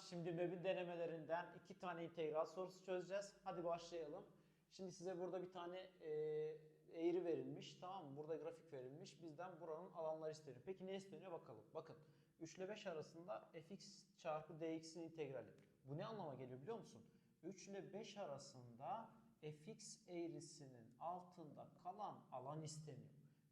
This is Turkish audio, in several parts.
Şimdi MEB'in denemelerinden iki tane integral sorusu çözeceğiz. Hadi başlayalım. Şimdi size burada bir tane e, eğri verilmiş. Tamam mı? Burada grafik verilmiş. Bizden buranın alanları isteniyor. Peki ne isteniyor bakalım. Bakın 3 ile 5 arasında fx çarpı dx'in integrali. Bu ne anlama geliyor biliyor musun? 3 ile 5 arasında fx eğrisinin altında kalan alan isteniyor.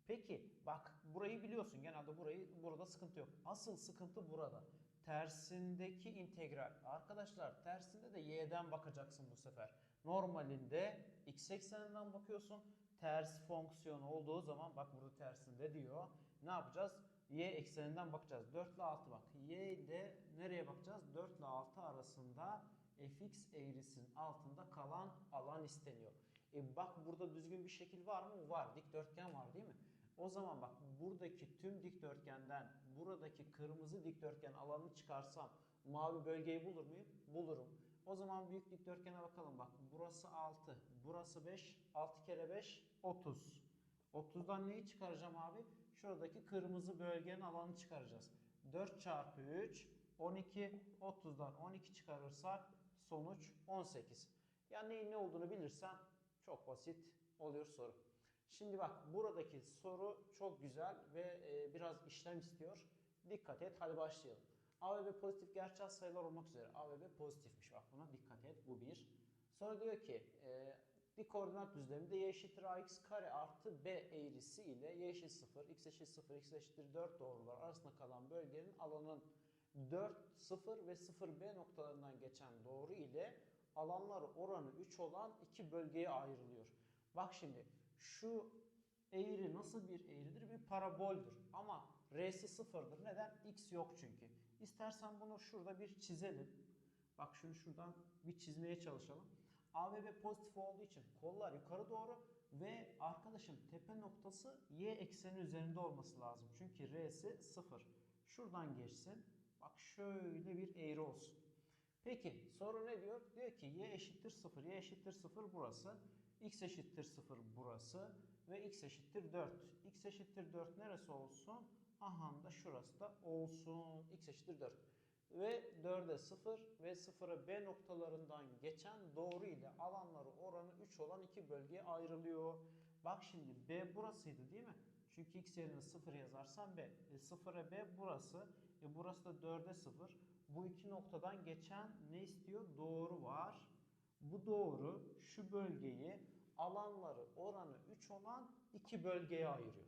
Peki bak burayı biliyorsun. Genelde burayı burada sıkıntı yok. Asıl sıkıntı burada. Tersindeki integral. Arkadaşlar tersinde de y'den bakacaksın bu sefer. Normalinde x ekseninden bakıyorsun. Ters fonksiyon olduğu zaman bak burada tersinde diyor. Ne yapacağız? Y ekseninden bakacağız. 4 ile 6 bak. Y ile nereye bakacağız? 4 ile 6 arasında fx eğrisinin altında kalan alan isteniyor. E bak burada düzgün bir şekil var mı? Var. Dikdörtgen var değil mi? O zaman bak buradaki tüm dikdörtgenden buradaki kırmızı dikdörtgen alanını çıkarsam mavi bölgeyi bulur muyum? Bulurum. O zaman büyük dikdörtgene bakalım bak. Burası 6, burası 5, 6 kere 5 30. 30'dan neyi çıkaracağım abi? Şuradaki kırmızı bölgenin alanını çıkaracağız. 4 çarpı 3 12 30'dan 12 çıkarırsak sonuç 18. Yani neyin ne olduğunu bilirsen çok basit oluyor soru. Şimdi bak buradaki soru çok güzel ve e, biraz işlem istiyor. Dikkat et hadi başlayalım. A ve B pozitif gerçel sayılar olmak üzere. A ve B pozitifmiş bak buna dikkat et bu bir. Sonra diyor ki e, dik koordinat düzleminde y eşittir ax kare artı b eğrisi ile y eşit 0, x eşit 0, x eşittir 4 doğrular arasında kalan bölgenin alanın 4, 0 ve 0b noktalarından geçen doğru ile alanları oranı 3 olan iki bölgeye ayrılıyor. Bak şimdi şu eğri nasıl bir eğridir? Bir paraboldür. Ama r'si sıfırdır. Neden? x yok çünkü. İstersen bunu şurada bir çizelim. Bak şunu şuradan bir çizmeye çalışalım. A ve B pozitif olduğu için kollar yukarı doğru ve arkadaşım tepe noktası y ekseni üzerinde olması lazım. Çünkü r'si sıfır. Şuradan geçsin. Bak şöyle bir eğri olsun. Peki soru ne diyor? Diyor ki y eşittir 0, y eşittir 0 burası. X eşittir 0 burası ve x eşittir 4. x eşittir 4 neresi olsun? Aha da şurası da olsun. x eşittir 4. Ve 4'e 0 ve 0'a b noktalarından geçen doğru ile alanları oranı 3 olan iki bölgeye ayrılıyor. Bak şimdi b burasıydı değil mi? Çünkü x yerine 0 yazarsam b. E 0'a b burası. E burası da 4'e 0. Bu iki noktadan geçen ne istiyor? Doğru var. Bu doğru şu bölgeyi alanları oranı 3 olan iki bölgeye ayırıyor.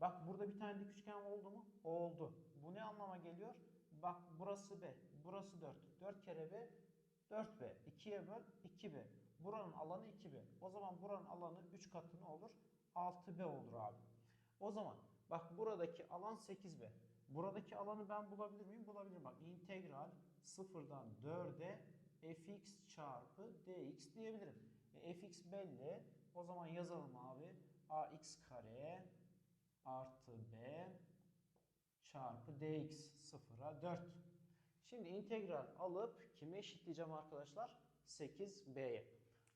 Bak burada bir tane dik üçgen oldu mu? Oldu. Bu ne anlama geliyor? Bak burası B, burası 4. 4 kere B 4B. 2'ye böl 2B. Buranın alanı 2B. O zaman buranın alanı 3 katı ne olur? 6B olur abi. O zaman bak buradaki alan 8B. Buradaki alanı ben bulabilir miyim? Bulabilirim. Bak integral 0'dan 4'e fx çarpı dx diyebilirim. E, fx belli. O zaman yazalım abi. ax kare artı b çarpı dx 0'a 4. Şimdi integral alıp kime eşitleyeceğim arkadaşlar? 8b'ye.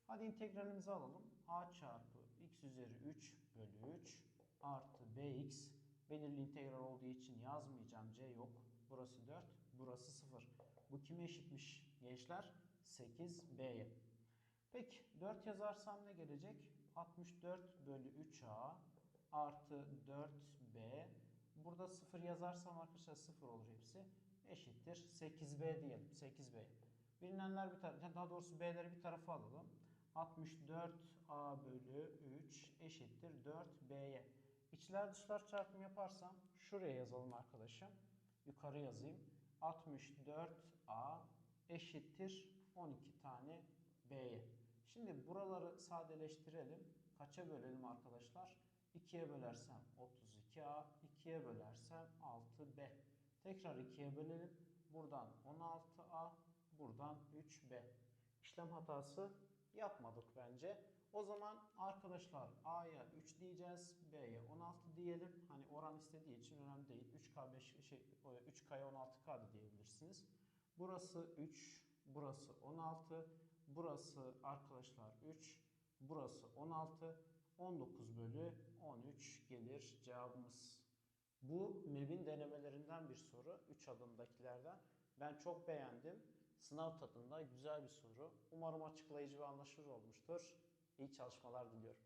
Hadi integralimizi alalım. a çarpı x üzeri 3 bölü 3 artı bx belirli integral olduğu için yazmayacağım. c yok. Burası 4, burası 0. Bu kime eşitmiş gençler? 8b'ye. Peki 4 yazarsam ne gelecek? 64 bölü 3a artı 4b. Burada 0 yazarsam arkadaşlar 0 olur hepsi. Eşittir 8b diyelim. 8b. Bilinenler bir tarafa, daha doğrusu b'leri bir tarafa alalım. 64a bölü 3 eşittir 4b'ye. İçler dışlar çarpımı yaparsam şuraya yazalım arkadaşım. Yukarı yazayım. 64a eşittir 12 tane b'ye. Şimdi buraları sadeleştirelim. Kaça bölelim arkadaşlar? 2'ye bölersem 32a, 2'ye bölersem 6b. Tekrar 2'ye bölelim. Buradan 16a, buradan 3b. İşlem hatası yapmadık bence. O zaman arkadaşlar A'ya 3 diyeceğiz, B'ye 16 diyelim. Hani oran istediği için önemli değil. 3K 5 şey 3K'ya 16K da diyebilirsiniz. Burası 3, burası 16, burası arkadaşlar 3, burası 16. 19 bölü 13 gelir cevabımız. Bu MEB'in denemelerinden bir soru. 3 adımdakilerden. Ben çok beğendim. Sınav tadında güzel bir soru. Umarım açıklayıcı ve anlaşılır olmuştur. İyi çalışmalar diliyorum.